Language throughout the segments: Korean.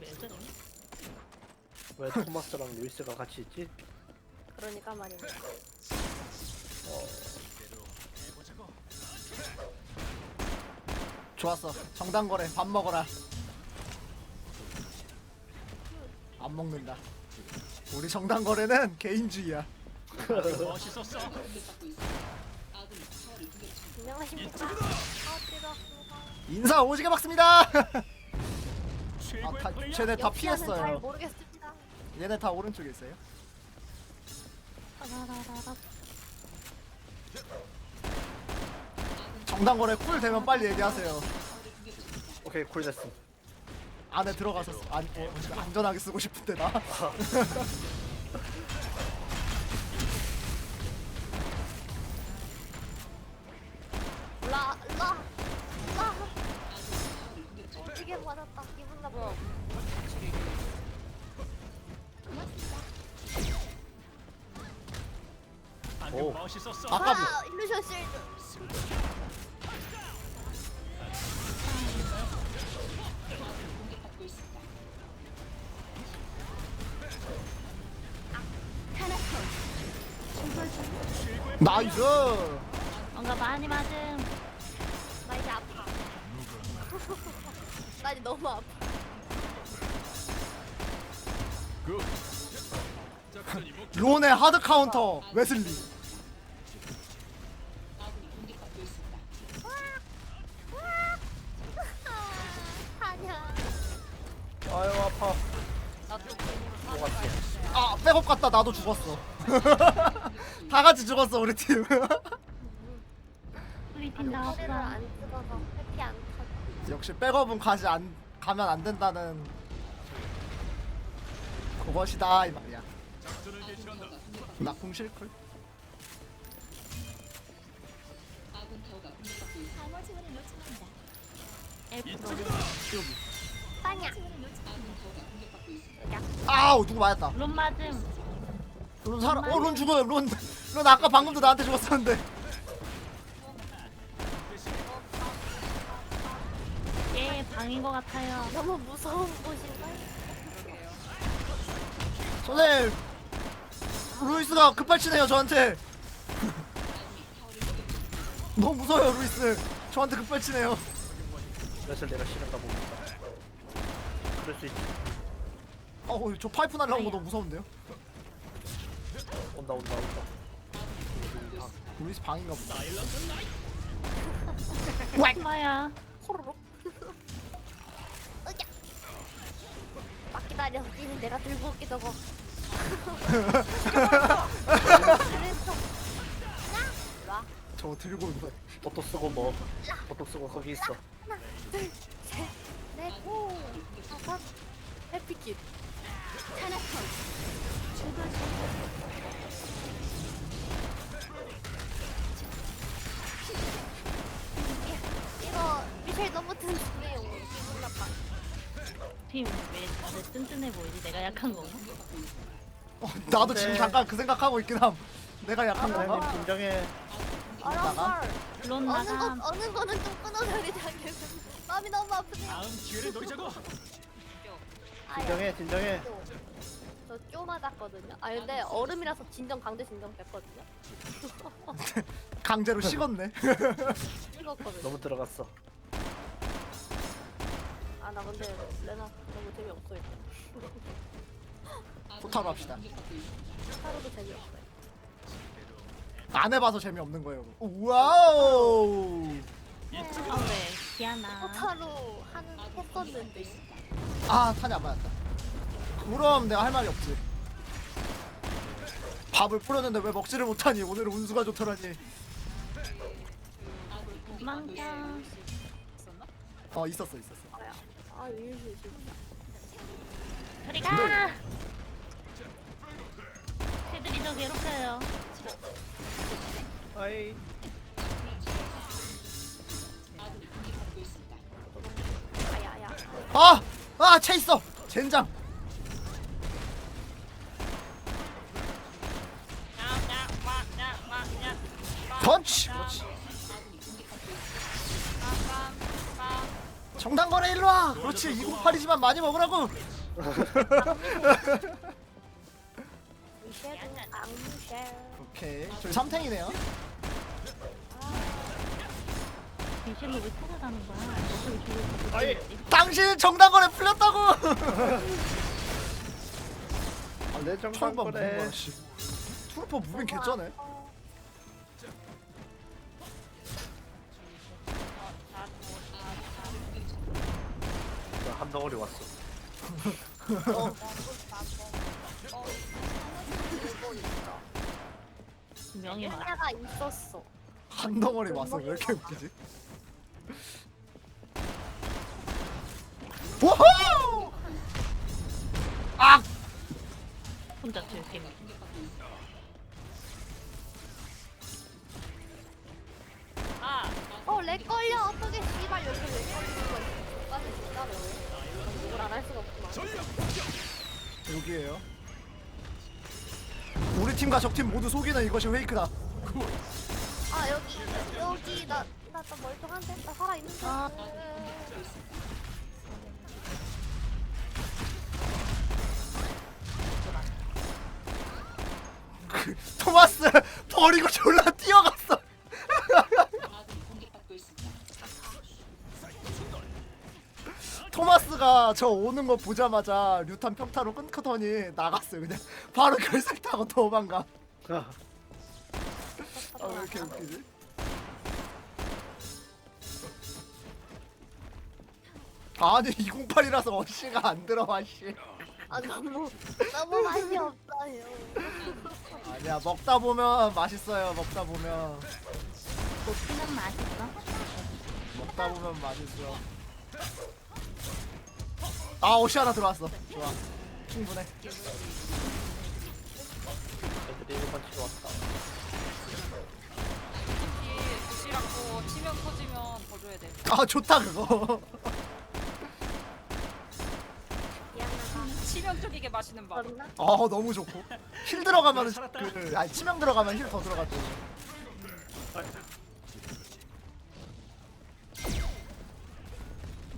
왜 저래? 왜 토마스랑 루이스가 같이 있지? 그러니까 말입니다. 좋았어. 정당 거래. 밥 먹어라. 안 먹는다. 우리 정당 거래는 개인주의야. 안녕하십니까. 아. 인사 오지게 박습니다. 아, 다, 쟤네 다 잘 피했어요. 모르겠습니다. 얘네 다 오른쪽에 있어요. 라라라라. 정당 거래 쿨 되면 빨리 얘기하세요. 오케이 쿨 됐음. 안에 들어가서 쓰- 안, 어, 안전하게 쓰고 싶은데 나. 나이스. 뭔가 많이 맞음. 나 이제 아파. 나 이제 너무 아파. 론의 하드 카운터 웨슬리. 아니야. 아유 아파. 뭐갔지? 아 백업 갔다 나도 죽었어. 다 같이 죽었어 우리 팀. 우리 팀 소리를 나왔어. 안 찍어서 회피 안 타고. 역시 백업은 가지 안 가면 안 된다는 그것이다 이 말이야. 나궁 실클. 아우 누구 맞았다. 론 맞음. 론 살아. 어 론 죽어요. 론. 론 아까 방금도 나한테 죽었었는데. 얘 방인 것 같아요. 너무 무서운 곳인가요? 선생님. 루이스가 급발치네요 저한테. 너무 무서워요 루이스. 저한테 급발치네요. 그래서 내가 싫은가 봅니다. 그럴 수 있지. 어우 저 파이프 날라온 거 너무 무서운데요. 온다 온다 온다. 루이스 방인가 보다. 뭐야? 호로록. 으야. 막 기다려. 이는 내가 들고 올게 저거. 그랬어. 나? 와. 저거 들고 온 거. 보톡 쓰고 뭐 보톡 쓰고 거기 있어. 하나, 둘, 셋, 넷, 오, 다섯. 해피킷. 하나, 이 거 미셸 너무 든든해요. 기분 나빠. 팀왜 다들 튼튼해 보이지? 내가 약한 건가? 어, 나도 지금 네. 잠깐 그 생각하고 있긴 함. 내가 약한 선생님 건가? 진정해. 알았어. 론 어느. 거 어느 거는 좀 되지 않겠어? 마음이 너무 아프네요. 진정해 진정해. 저 쪼 맞았거든요. 아 근데 얼음이라서 진정 강제 진정 됐거든요. 강제로 식었네. 찍었거든요. 너무 들어갔어. 아나 근데 레나 너무 재미없어 이거. 포타로 합시다. 하루도 재미없어요. 안 해봐서 재미없는 거예요. 와우. 아 왜? 기아나. 포타로 하는 했었는데 아 탄이 안 맞았다. 그럼 내가 할 말이 없지. 밥을 뿌렸는데 왜 먹지를 못하니? 오늘은 운수가 좋더라니. 도망쳐. 어 있었어 있었어. 아 일시 진짜. 저리 가. 새들이 저 괴롭혀요. 아이. 아! 아! 채 있어! 젠장! 펀치! 그렇지. 정당거래 일로 와. 그렇지 208이지만 많이 먹으라고. 이제는. 오케이 저희 3탱이네요. 미셸로 왜 찾아가는 거야? 어차피 죽을 거 아이. 당신 정당거래 풀렸다고. 아, 내 무슨 거래. 트루퍼 무빙 개쩌네. 덩어리 왔어. 명이. 하나가 있었어. 한 덩어리 왔어 왜 이렇게 웃기지? 오호! 아! 혼자 즐겨. 우리 팀과 적팀 모두 속이는 이것이 페이크다. 아 여기 여기 나나또 멀쩡한데 나 살아 있는데. 아. 토마스 버리고 졸라 뛰어갔어. 토마스가 저 오는 거 보자마자 류탄 평타로 끊고더니 나갔어요 그냥 바로 결승 타고 도망가 아, 아 왜 이렇게 웃기지? 아니 208이라서 어시가 안 들어와 씨 아 너무 너무 맛이 없어요. 아니야 먹다 보면 맛있어요 먹다 보면 고추는 맛있어? 먹다 보면 맛있어 아 옷이 하나 들어왔어 좋아 충분해 애들이 1번 치러 왔다. 도시락 치명 터지면 더 줘야 돼. 아 좋다 그거 미안하다. 치명적이게 마시는 밥. 아 너무 좋고 힐 들어가면 그 아니 치명 들어가면 힐 더 들어가죠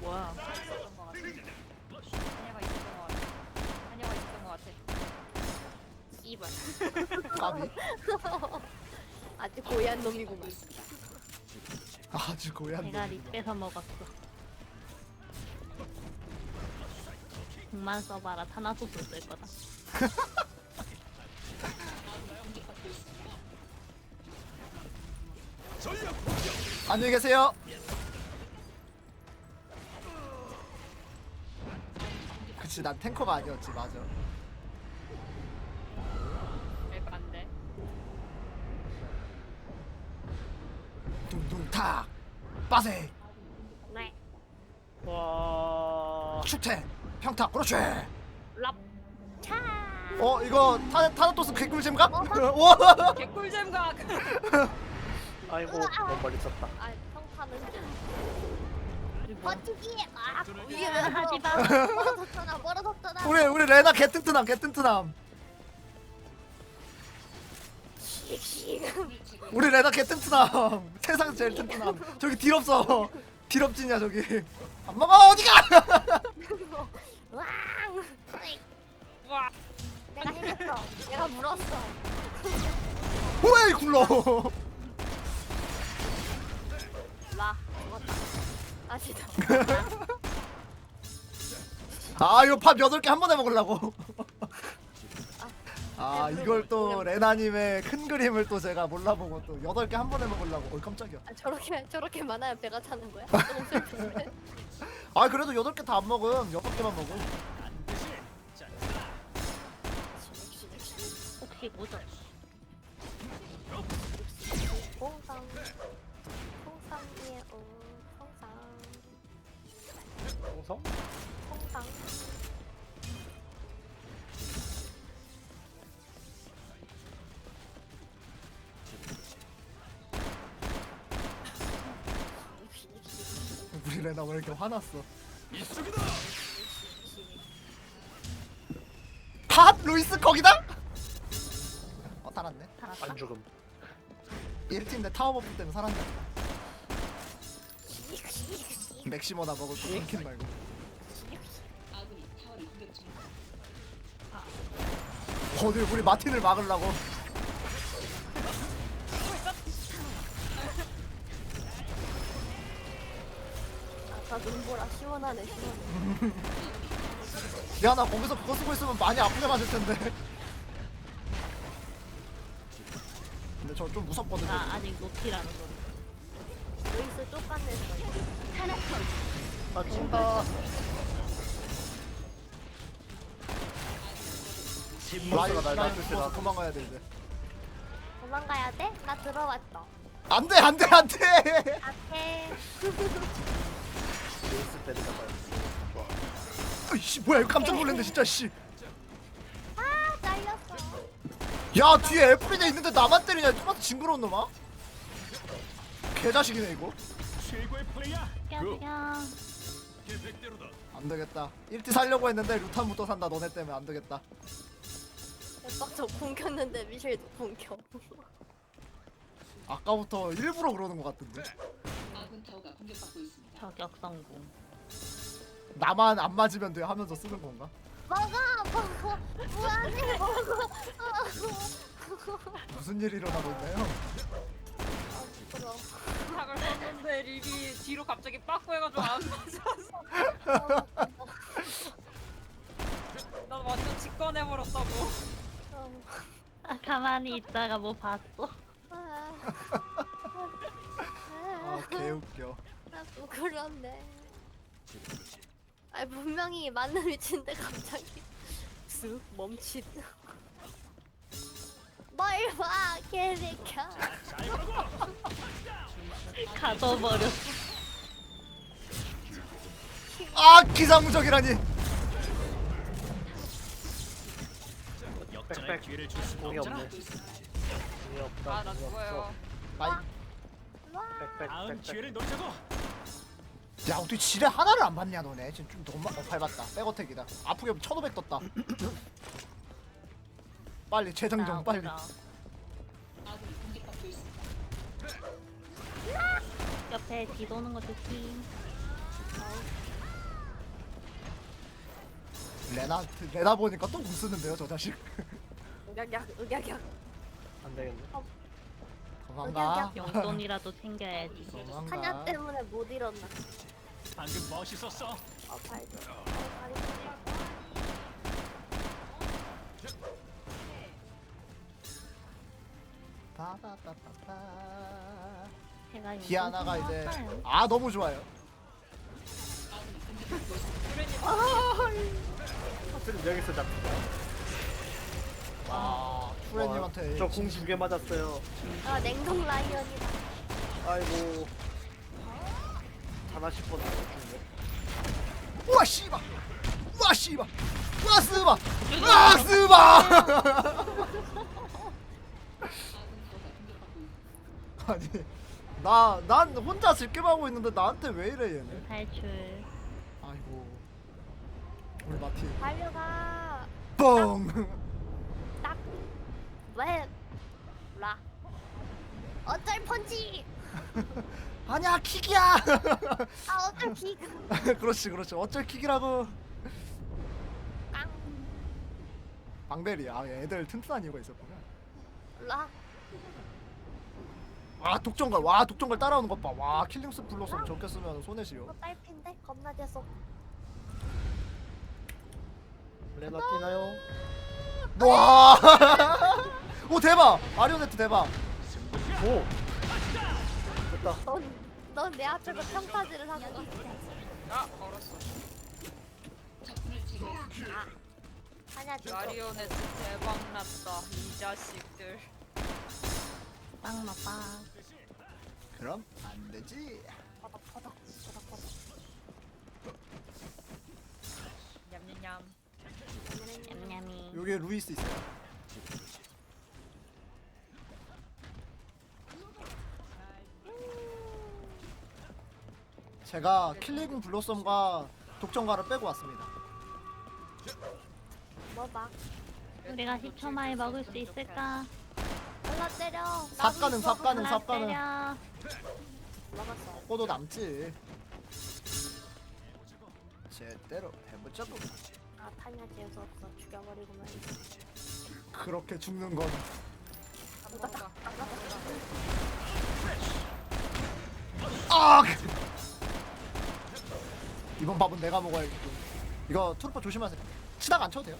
뭐야? 있었던 것 같아. 한여가 있었던 것 같아. 한여가 있었던 것 같아. 씨발. 까비 아주 고얀 놈이구만. 아주 고얀 내가 놈립 뺏어 먹었어. 그만 써봐라. 타나소스 쓸 거다. 안녕히 계세요 그치 난 탱커가 아니었지 맞아 빠세 네. 와. 축태 평타 그렇지 랍. 차. 어 이거 타, 타나토스 개꿀잼가? 와 개꿀잼 각. 아이고, 너무 멀리 썼다. 아 평타는 그리고 버티기. 아 이게 왜 하지 마. 멀어졌잖아. 멀어졌잖아. 우리 우리 레나 개튼튼함 개튼튼함 우리 레나 개 튼튼함 세상 제일 튼튼함 저기 딜 없어 딜 없지냐 저기 안 먹어 어디가 왕. 와. 내가 해냈어. 내가 물었어. 왜 굴러 라. 죽었다. 아시다. 아 이거 밥 8개 한 번에 먹으려고 아 이걸 또 레나님의 큰 그림을 또 제가 몰라보고 또 8개 한 번에 먹으려고 어 깜짝이야 아, 저렇게 저렇게 많아야 배가 차는 거야? 너무 슬픈데. 아 그래도 8개 다 안 먹음 6개만 먹음 혹시 뭐죠? 홍상. 홍상이에 오. 홍상. 홍성? 우리 레나 왜 이렇게 화났어? 핫 루이스 거기다? 어 살았네. 살았다. 안 죽음. 1팀 내 타워버프 때문에 살았네 맥시머나 먹을 거 킹킨 말고. 어디 우리 마틴을 막으려고 눈보라 시원하네 시원해. 미안하 거기서 그거 쓰고 있으면 많이 아프게 맞을 텐데 근데 저 좀 무섭거든요 나 아직 높이라는 소리. 루이스 똑같네. 아 친다 라인 몬스터가 날 라인 놔줄 때 죽어서 나 도망가야 돼 이제 도망가야 돼? 나 들어왔어. 안돼 안돼 안돼 앞에 레이스 때리다 봐요 씨 뭐야 이거 깜짝 놀랐네 진짜 씨야 아 잘렸어. 뒤에 애플이네 있는데 나만 때리냐? 좀 징그러운 놈아? 개자식이네 이거. 야. 안 되겠다. 1티 살려고 했는데 루탄부터 산다 너네 때문에. 안 되겠다. 오빠 저 공켰는데 미셸도 공켜. 아까부터 일부러 그러는 것 같은데 저격 성공. 나만 안 맞으면 돼 하면서 쓰는 건가? 먹어 먹어 무한히 먹어. 무슨 일이 일어나고 있나요? 부끄러워. 탁을 썼는데 립이 뒤로 갑자기 빠꾸 해가지고 안 맞았어. 나 완전 직관해버렸다고. 아, 가만히 있다가 뭐 봤어? 아 개웃겨 나 부끄럽네. 아 분명히 맞는 위치인데 갑자기 쓱 멈칫. 뭘 봐, 개새끼야. 가둬버렸어. 아 기상무적이라니 빽빽 공이 없네 공이 없다 아나 공이 죽어요. 아이 빽빽 빽빽 야 어떻게 지뢰 하나를 안 받냐 너네? 지금 좀 너무 어, 밟았다. 백어택이다. 아프게 1500 떴다. 빨리 재정정 빨리. 옆에 뒤도는 거 조심. 레나 레나 보니까 또 웃쓰는데요 저 자식? 으약약, 으약약. 안 되겠네 도망가 용돈이라도 챙겨야지. 타냐 도망가 때문에 못 일어나. 방금 멋있었어. 어, 발도. 어, 발이. 빠바바바바. 제가 디아나가 이제 할까요? 아 너무 좋아요 하필 여기서 잡힌다 아 후레님한테 저 궁 두 개 맞았어요. 아, 냉동 라이언이다. 아이고. 번 죽네 우와 씨바 우와 씨바 우와 스바. 우와 스바. 아니 나 난 혼자 즐겜하고 있는데 나한테 왜 이래 얘네? 탈출. 아이고. 우리 마티 달려가. 뻥. 딱. 왜? 라. 어쩔 펀치. 아니야 킥이야 아, 어쩔 킥. 그렇지 그렇지 어쩔 킥이라고 깡. 방벨이 아 애들 튼튼한 이유가 있었구나 라. 아 독점갈 와 독점갈 따라오는 것 봐 와 킬링스 불렀으면 저렇게 쓰면 손해시요 딸핀데? 겁나 재속. 레나 뛰나요? 와! 오 대박! 마리오네트 대박! 오 됐다 넌, 넌내 앞에서 평타지를 하고. 아 걸었어. 아니야, 진짜. 마리오네트 대박 났다. 이 자식들. 빵 맛빵. 그럼 안 되지. 퍼덕, 퍼덕, 퍼덕, 퍼덕. 냠냠냠. 냠냠이. 여기에 루이스 있어요. 제가 킬링 블로썸과 독점가를 빼고 왔습니다. 뭐 봐. 우리가 10초 만에 먹을 수 있을까? 올라 때려. 삽가는, 삽가는, 하나 삽가는. 때려. 먹었어. 꼬도 남지. 제대로 해보자고. 아 타냐 재수 없어 죽여버리고 말이야. 그렇게 죽는 건 아! 이번 밥은 내가 먹어야겠군. 이거 투르파 조심하세요. 치다가 안 쳐도 돼요.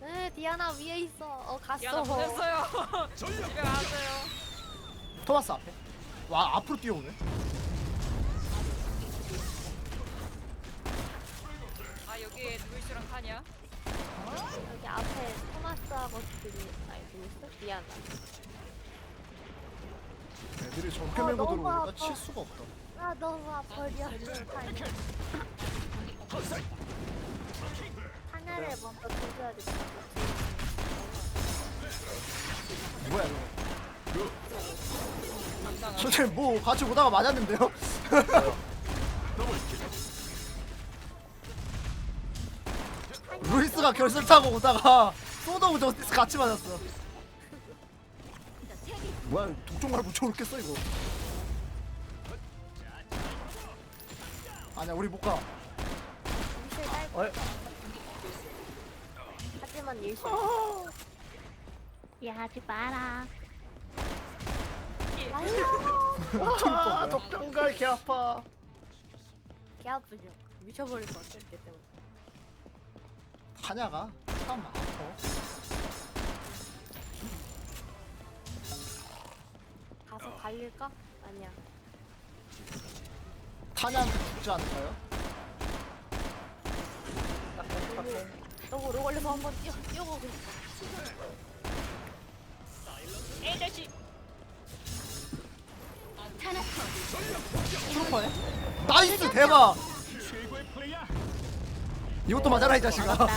네 디아나 위에 있어. 어 갔어. 야나 보냈어요. 집에 갔어요. 토마스 앞에. 와 앞으로 뛰어오네. 아 여기에 루이스랑 타냐? 여기 앞에 토마스하고 둘이 아니 둘 있어? 디아나. 애들이 저렇게 아, 밀고 너무 들어오니까 아파. 칠 수가 없다. 아 너무 아파 리얼 타냐. 타냐를 먼저 죽여야 돼. 뭐야 이거? 솔직히 뭐 같이 오다가 맞았는데요? 루이스가 결승 타고 오다가 소더우 저스티스 같이 맞았어. 뭐야 독종 말고 저렇게 써 이거? 아니야 우리 못 가. 일실 딸고 어이 하지만 일실. 야 하지 마라. 아유. 아개 아파 개 아프죠. 미쳐버릴 것 같아 이렇게 때문에. 타냐가 참 아파. 가서 달릴까? 아니야. 타냐한테 죽지 않을까요? 너무 오래 걸려서 한번 뛰어 뛰어보고. 에이 자식. 트루퍼네. 나이스 대박. 최고의 플레이야. 이것도 맞아라 이 자식아.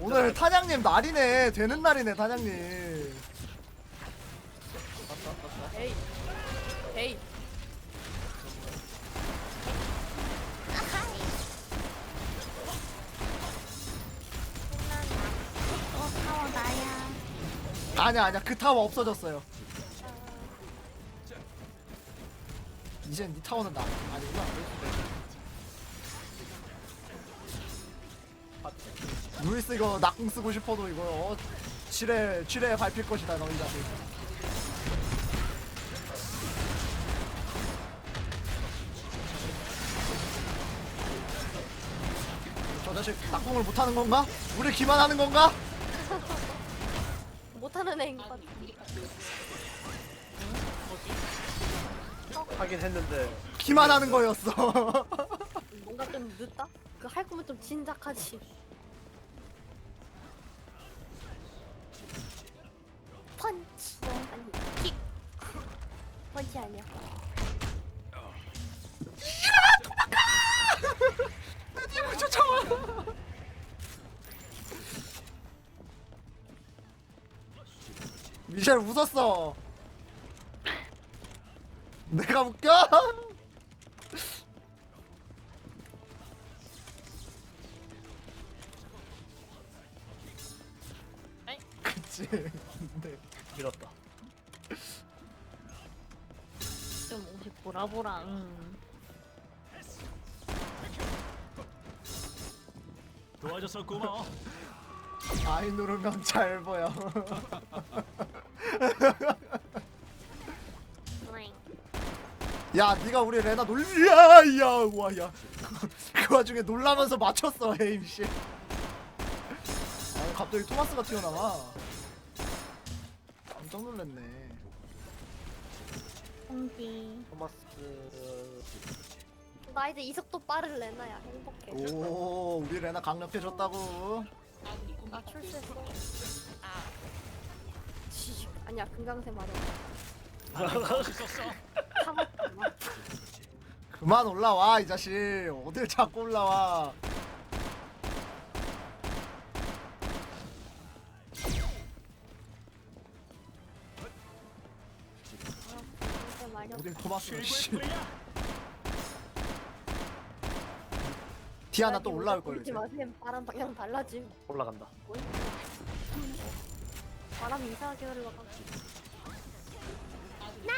오늘 타냥님 날이네 되는 날이네 타냥님. 아니야 아니야 그 타워 없어졌어요. 이젠 네 타워는 나 아니구나. 루이스 이거 낙공 쓰고 싶어도 이거 어, 지뢰 지뢰 밟힐 것이다 너희 자식. 저 자식 낙공을 못하는 건가? 우리 기만하는 건가? 못하는 애인 것 같아. 하긴 했는데 기만 하는 거였어. 뭔가 좀 늦다? 그 할 거면 좀 진작하지. 펀치. 아니 킥. 펀치 아니야. 쫓아와. 미셸 웃었어. 내가 웃겨? 그치. 네. 밀었다 좀 옷이 보라보라. 응. 도와줘서 고마워. 아이 누르면 잘 보여. 야, 네가 우리 레나 놀 야, 야, 와, 야. 그 와중에 놀라면서 맞췄어, 에임 씨. 아, 갑자기 토마스가 튀어나와. 깜짝 놀랐네. 홍지. 토마스 나 이제 이속도 빠른 레나야. 행복해. 오, 우리 레나 강력해졌다고. 나 출세했어. 아. 지. 아니야 금강새 말이야. 멋있었어. 참았다. 그만 올라와, 이 자식. 어딜 자꾸 올라와. 금강새 말이야. 어딜 토마스, 씨. 디아나 또 올라올 거예요, 오지 이제. 마세요. 바람 방향 달라짐. 올라간다 바람이 이상하게 흘러가. 나!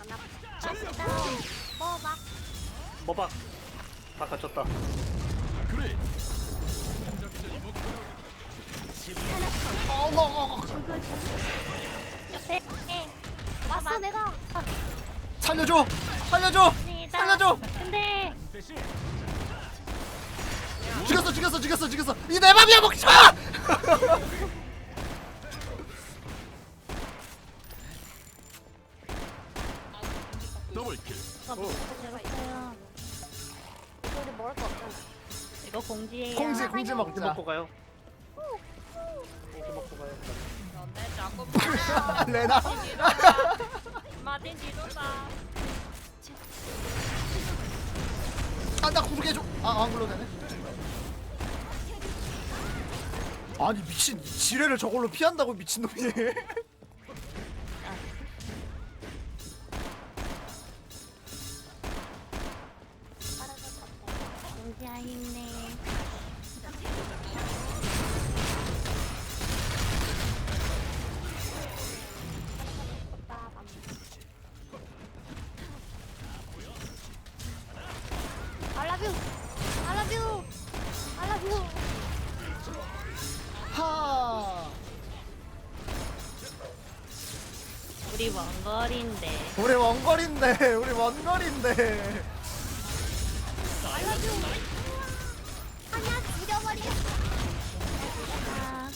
안 아프다. 뭐 막. 뭐박 다 갇혔다 그래 어머 옆에. 내가. 살려줘 살려줘 갑니다. 살려줘 근데 죽였어 죽였어 죽였어 죽였어 이 내 맘이야 먹지마 이제 먹자. 먹고 가요. 이제 먹고 가요. 그런데 자꾸 레나 마틴 뒤돈다. 아나 구르게 해줘. 아안 굴러 되네. 아니 미친 이 지뢰를 저걸로 피한다고 미친놈이 우리 먼 거리인데. 우리 원거리인데 우리 원거리인데 you. 하나 죽여버려. 아,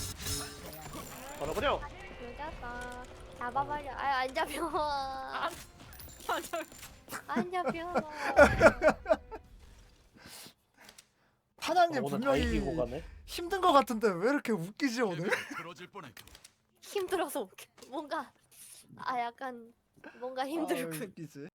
걸어버려 죽였어. 잡아버려. 아, 안 잡혀. 맞아. 안 잡혀. 하나님 어, 오늘 다 분명히 이기고 가네 힘든 거 같은데 왜 이렇게 웃기지 오늘? 힘들어서 웃겨. 뭔가 아 약간 뭔가 아, 힘들군. 웃기지